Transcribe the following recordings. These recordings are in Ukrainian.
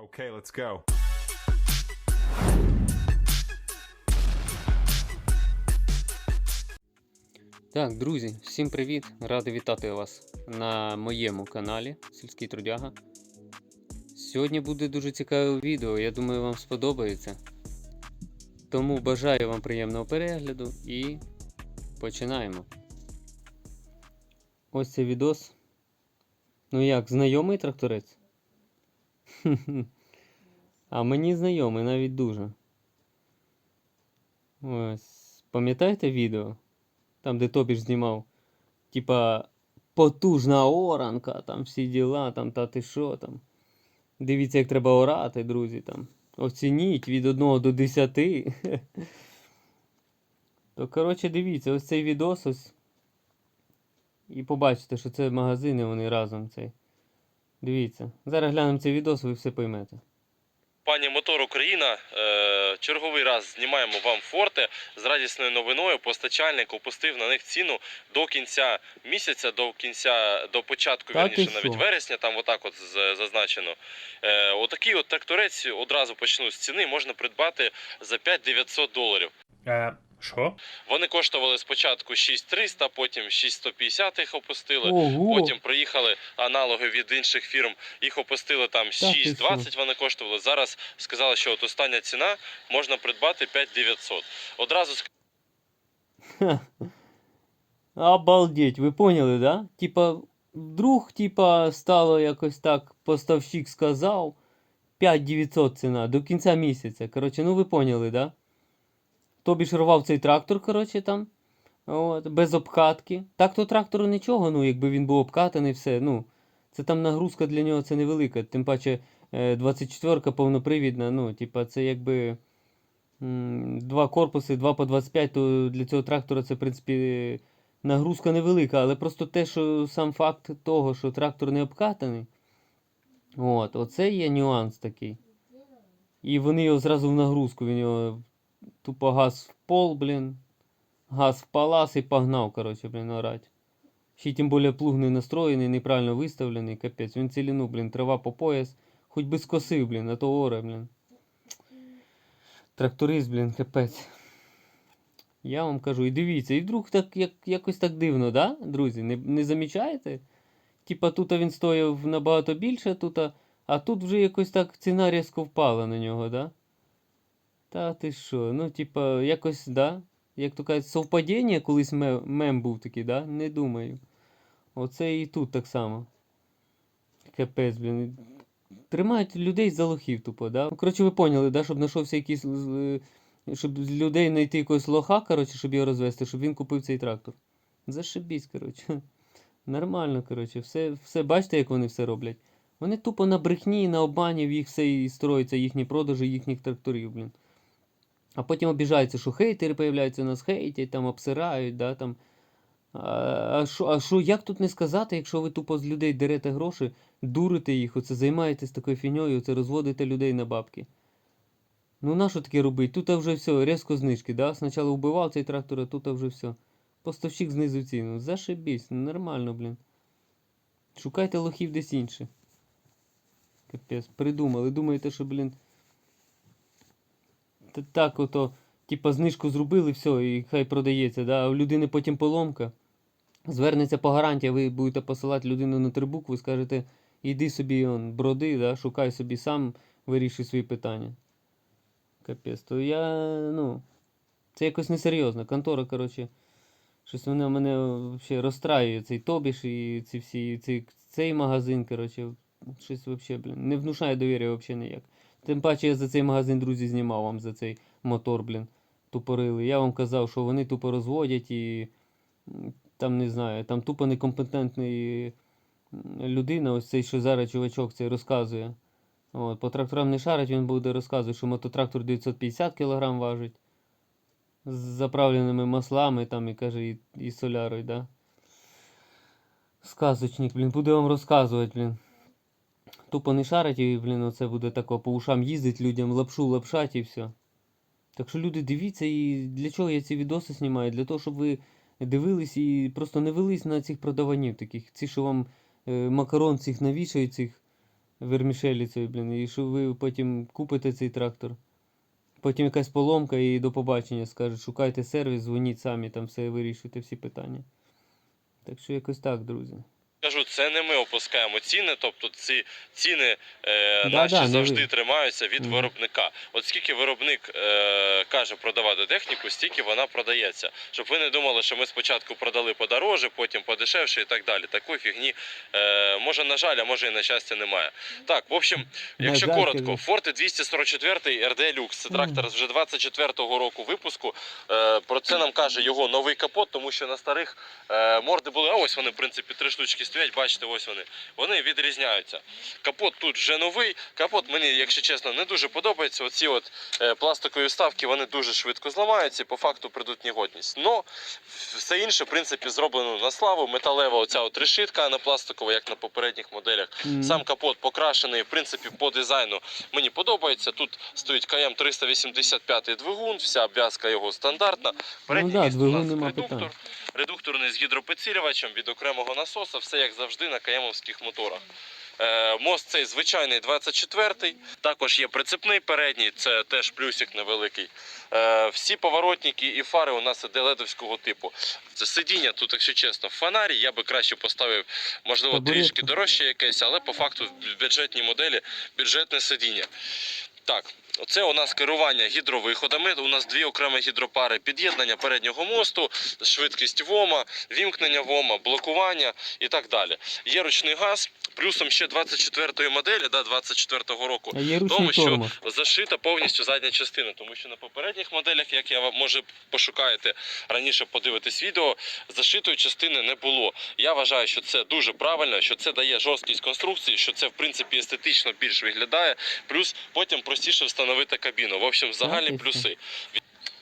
Okay, let's go. Так, друзі, всім привіт! Радий вітати вас на моєму каналі Сільський Трудяга. Сьогодні буде дуже цікаве відео, я думаю, вам сподобається. Тому бажаю вам приємного перегляду і починаємо. Ось цей відос. Ну як, знайомий тракторець? А мені знайомий навіть дуже. Ось. Пам'ятаєте відео? Там, де Тобіш знімав. Типа потужна оранка, там всі діла, там та ти що там. Дивіться, як треба орати, друзі. там. Оцініть від 1 до 10. То, коротше, дивіться, ось цей відос ось. І побачите, що це магазини, вони разом цей. Дивіться. Зараз глянемо цей відос, ви все поймете. Пані Мотор Україна, е, черговий раз знімаємо вам форти з радісною новиною. Постачальник опустив на них ціну до кінця місяця, до кінця до початку Та ти вірніше, навіть що? вересня. Там отак от зазначено. Е, отакий от тракторець одразу почну з ціни можна придбати за 5900 доларів. Що? Вони коштували спочатку 6300, потім 6150 їх опустили. Ого! Потім приїхали аналоги від інших фірм, їх опустили там 6,20 вони коштували. Зараз сказали, що от остання ціна можна придбати 5900. Одразу Ха. Обалдеть, ви поняли, да? Типа, вдруг, типа, стало якось так, поставщик сказав, 5900 ціна до кінця місяця. Коротше, ну ви поняли, да? Тобі ж рвав цей трактор, коротше, там. От, без обкатки. Так то трактору нічого, ну, якби він був обкатаний, все. Ну, це там нагрузка для нього це невелика. Тим паче 24-ка повнопривідна, ну, типа, це якби. Два корпуси, два по 25, то для цього трактора це, в принципі, нагрузка невелика, але просто те, що сам факт того, що трактор не обкатаний, от, оце є нюанс такий. І вони його зразу в нагрузку, він його тупо газ в пол, блін, газ в палас і погнав, коротше, блін, орать. Ще тим більше плуг не настроєний, неправильно виставлений, капець. Він ціліну, блін, трава по пояс, хоч би скосив, блін, а то оре, блін. Тракторист, блін, капець. Я вам кажу, і дивіться, і вдруг так як, якось так дивно, да, друзі? Не, не замічаєте? Типа тут він стояв набагато більше, тут, а, тут вже якось так ціна різко впала на нього, да? Та ти що? Ну, типа, якось, да? Як то кажуть, совпадіння колись мем, мем був такий, да? Не думаю. Оце і тут так само. Капець, блін. Тримають людей за лохів тупо, да? Ну, коротше, ви поняли, да? Щоб знайшовся якийсь. Щоб з людей знайти якогось лоха, коротше, щоб його розвести, щоб він купив цей трактор. Зашибісь, коротше. Нормально, коротше, все, все, бачите, як вони все роблять. Вони тупо на брехні, на обмані в їх все і строїться, їхні продажі їхніх тракторів, блін. А потім обіжаються, що хейтери появляються, нас хейтять, там обсирають, да, там. А що, а що, як тут не сказати, якщо ви тупо з людей дерете гроші, дурите їх, оце займаєтесь такою фіньою, оце розводите людей на бабки. Ну на що таке робить? Тут вже все, різко знижки, да? Спочатку вбивав цей трактор, а тут вже все. Поставщик знизу ціну. Зашибісь, ну нормально, блін. Шукайте лохів десь інше. Капець, придумали. Думаєте, що, блін. Та так ото, типа, знижку зробили, все, і хай продається, да? а у людини потім поломка. Звернеться по гарантії, ви будете посилати людину на три букви, скажете, іди собі он, броди, да? шукай собі сам, вирішуй свої питання. Капець, то я, ну, це якось несерйозно. Контора, коротше, щось вона мене взагалі розстраює, цей Тобіш і ці всі, цей, цей магазин, коротше, щось взагалі, блін, не внушає довір'я взагалі ніяк. Тим паче я за цей магазин, друзі, знімав вам за цей мотор, блін, тупорили. Я вам казав, що вони тупо розводять і там не знаю, там тупо некомпетентний людина, ось цей, що зараз чувачок цей розказує. От, по тракторам не шарить, він буде розказувати, що мототрактор 950 кг важить. З заправленими маслами там і каже, і, і солярою, да? Сказочник, блін, буде вам розказувати, блін. Тупо не шарить і, блін, оце буде тако по ушам їздить людям, лапшу лапшать і все. Так що люди дивіться і для чого я ці відоси знімаю? Для того, щоб ви дивились і просто не велись на цих продаванів таких. Ці, що вам е, макарон цих навішають, цих вермішелі блін, і що ви потім купите цей трактор. Потім якась поломка і до побачення скажуть, шукайте сервіс, дзвоніть самі, там все вирішуйте всі питання. Так що якось так, друзі. Кажу, це не ми опускаємо ціни, тобто ці ціни е, Да, наші да, завжди тримаються від Мгм. виробника. От скільки виробник е, каже продавати техніку, стільки вона продається. Щоб ви не думали, що ми спочатку продали подороже, потім подешевше і так далі. Такої фігні е, може на жаль, а може і на щастя немає. Так, в общем, якщо На коротко. Форте 244 RD Lux, це трактор вже 24-го року випуску. Е, про це нам каже його новий капот, тому що на старих е, морди були. А ось вони, в принципі, три штучки стоять. Бачите, ось вони. Вони відрізняються. Капот тут вже новий. Капот мені, якщо чесно, не дуже подобається. Оці от е, пластикові вставки вони дуже швидко зламаються і по факту придуть негодність. Но все інше, в принципі, зроблено на славу. Металева оця от решітка, а не пластикова, як на попередніх моделях. Сам капот покрашений, в принципі, по дизайну мені подобається. Тут стоїть КМ 385 двигун, вся обв'язка його стандартна. Передній да, у нас нема редуктор. питань. Редукторний з гідропідсилювачем від окремого насоса, все як завжди на КМовських моторах. Е, Мост цей звичайний 24-й. Також є прицепний передній, це теж плюсик невеликий. Е, Всі поворотники і фари у нас іде ледовського типу. Це сидіння тут, якщо чесно, в фонарі. Я би краще поставив, можливо, трішки дорожче якесь, але по факту в бюджетній моделі бюджетне сидіння. Так, це у нас керування гідровиходами. У нас дві окремі гідропари під'єднання переднього мосту, швидкість ВОМа, вімкнення ВОМа, блокування і так далі. Є ручний газ, плюсом ще 24-ї моделі, да, 24-го року. Тому що тормоз. зашита повністю задня частина, тому що на попередніх моделях, як я вам може пошукаєте раніше подивитись відео, зашитої частини не було. Я вважаю, що це дуже правильно, що це дає жорсткість конструкції, що це в принципі естетично більш виглядає. Плюс потім простіше встановити кабіну. В общем, і все. плюси.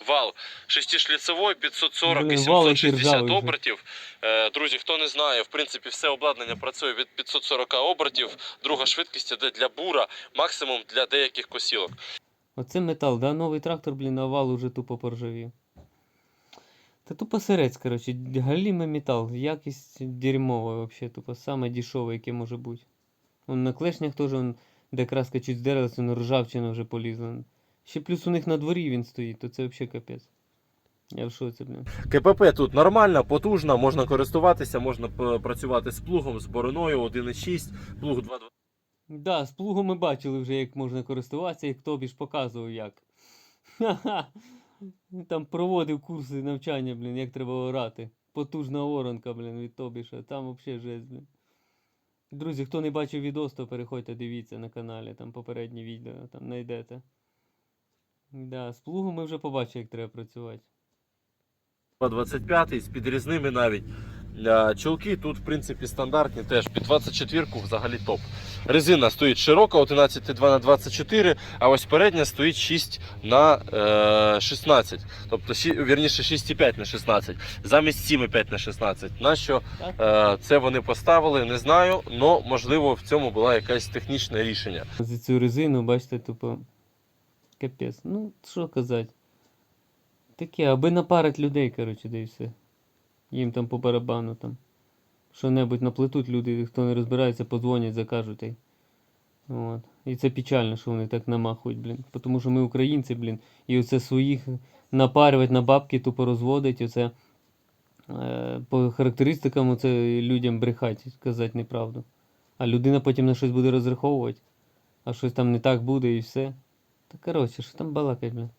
Вал шестишліцевий, 540 і Блін, вал який 760 обертів. Е, Друзі, хто не знає, в принципі, все обладнання працює від 540 обертів. Друга швидкість іде для бура, максимум для деяких косілок. Оце метал, да? Новий трактор, блін, овал уже тупо поржавів. Та тупо сирець, коротше, галімий метал, якість дерьмова вообще, тупо саме дешеве, яке може бути. Он на клешнях теж, он, де краска чуть здерлася, но ржавчина вже полізла. Ще плюс у них на дворі він стоїть, то це взагалі капець. Я в шоці, блін. КПП тут нормальна, потужна, можна користуватися, можна працювати з плугом, з бороною 1.6, плуг 2.2. Да, з плугом ми бачили вже, як можна користуватися, як тобі ж показував як. Ха-ха. Там проводив курси навчання, блін, як треба орати. Потужна оранка, блін, від Тобіша. Там взагалі жесть, блін. Друзі, хто не бачив відос, то переходьте, дивіться на каналі, там попередні відео, там знайдете. Да, з плугом ми вже побачили, як треба працювати. 25-й з підрізними навіть. Е, Чулки тут, в принципі, стандартні теж під 24-ку взагалі топ. Резина стоїть широка, 11,2 на 24, а ось передня стоїть 6 на е, 16. Тобто, вірніше 6,5 на 16, замість 7,5 на 16. Нащо Так? е, це вони поставили, не знаю, але можливо в цьому було якесь технічне рішення. За цю резину, бачите, тупо. Капець. Ну, що казати. Таке, аби напарить людей, коротше, да і все. Їм там по барабану там. Що-небудь наплетуть люди, хто не розбирається, подзвонять, закажуть. От. і це печально, що вони так намахують, блін. Тому що ми українці, блін. І оце своїх напарювати на бабки, тупо розводить, оце е, по характеристикам оце людям брехати, казати неправду. А людина потім на щось буде розраховувати, а щось там не так буде і все. Та коротше, що там балакать, блін.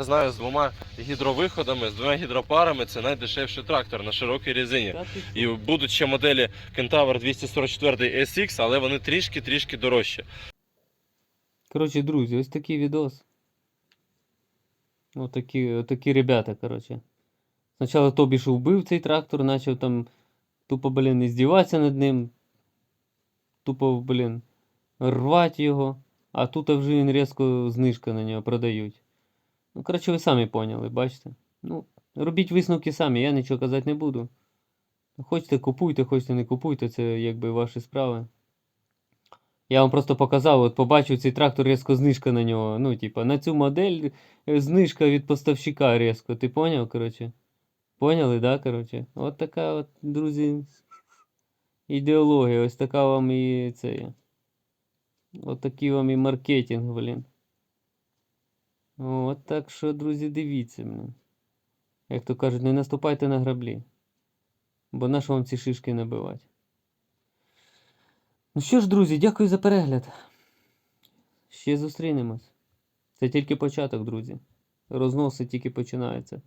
Я знаю, з двома гідровиходами, з двома гідропарами це найдешевший трактор на широкій резині. І будуть ще моделі Kentaur 244 SX, але вони трішки-трішки дорожчі. Коротше, друзі, ось такий відос. Отакі, отакі ребята, коротше. Спочатку Тобі ж вбив цей трактор, почав там тупо, блін, іздіватися над ним. Тупо, блін, рвати його. А тут вже він різко знижка на нього продають. Ну, коротше, ви самі поняли, бачите? Ну, робіть висновки самі, я нічого казати не буду. Хочете купуйте, хочете не купуйте, це якби ваші справи. Я вам просто показав, от побачив цей трактор різко знижка на нього. Ну, типа, на цю модель е, знижка від поставщика різко. Ти поняв, коротше? Поняли, да, коротше? От така от, друзі, ідеологія. Ось така вам і це є. Отакий вам і маркетинг, блін. От так що, друзі, дивіться, блін. Як то кажуть, не наступайте на граблі. Бо на що вам ці шишки набивати? Ну що ж, друзі, дякую за перегляд. Ще зустрінемось. Це тільки початок, друзі. Розноси тільки починаються.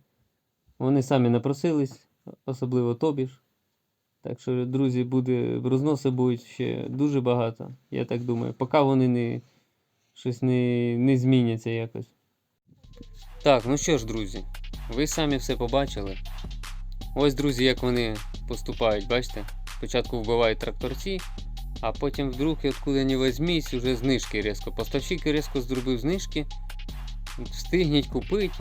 Вони самі напросились, особливо тобі ж. Так що, друзі, буде, розноси будуть ще дуже багато, я так думаю, поки вони не, щось не, не зміняться якось. Так, ну що ж, друзі, ви самі все побачили. Ось, друзі, як вони поступають, бачите? Спочатку вбивають тракторці, а потім вдруг, откуда не возьмись, уже знижки різко. Поставщик різко зробив знижки, встигніть купити,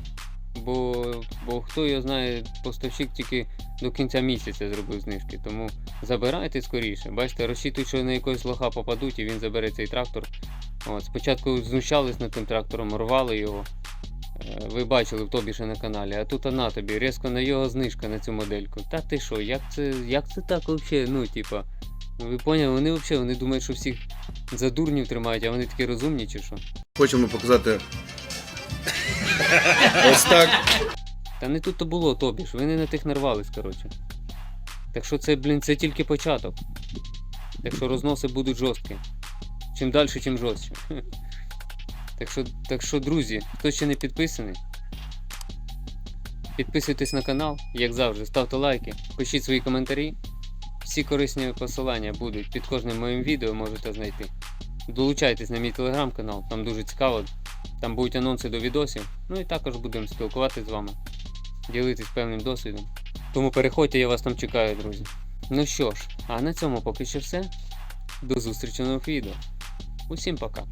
бо, бо хто його знає, поставщик тільки до кінця місяця зробив знижки. Тому забирайте скоріше. Бачите, розчитують, що на якогось лоха попадуть і він забере цей трактор. От, спочатку знущались над тим трактором, рвали його. Ви бачили в тобі ще на каналі, а тут на тобі, різко на його знижка на цю модельку. Та ти що, як це, як це так взагалі? Ну, типа, ви поняли, вони взагалі вони думають, що всіх за дурнів тримають, а вони такі розумні чи що? Хочемо показати ось так. Та не тут то було, тобі ж, ви не на тих нарвались, коротше. Так що це, блін, це тільки початок. Так що розноси будуть жорсткі. Чим далі, чим жорстче. Так що, так що, друзі, хто ще не підписаний, підписуйтесь на канал, як завжди, ставте лайки, пишіть свої коментарі. Всі корисні посилання будуть під кожним моїм відео, можете знайти. Долучайтесь на мій телеграм-канал, там дуже цікаво. Там будуть анонси до відосів. Ну і також будемо спілкуватися з вами, ділитись певним досвідом. Тому переходьте, я вас там чекаю, друзі. Ну що ж, а на цьому поки що все. До зустрічі в нових відео. Усім пока.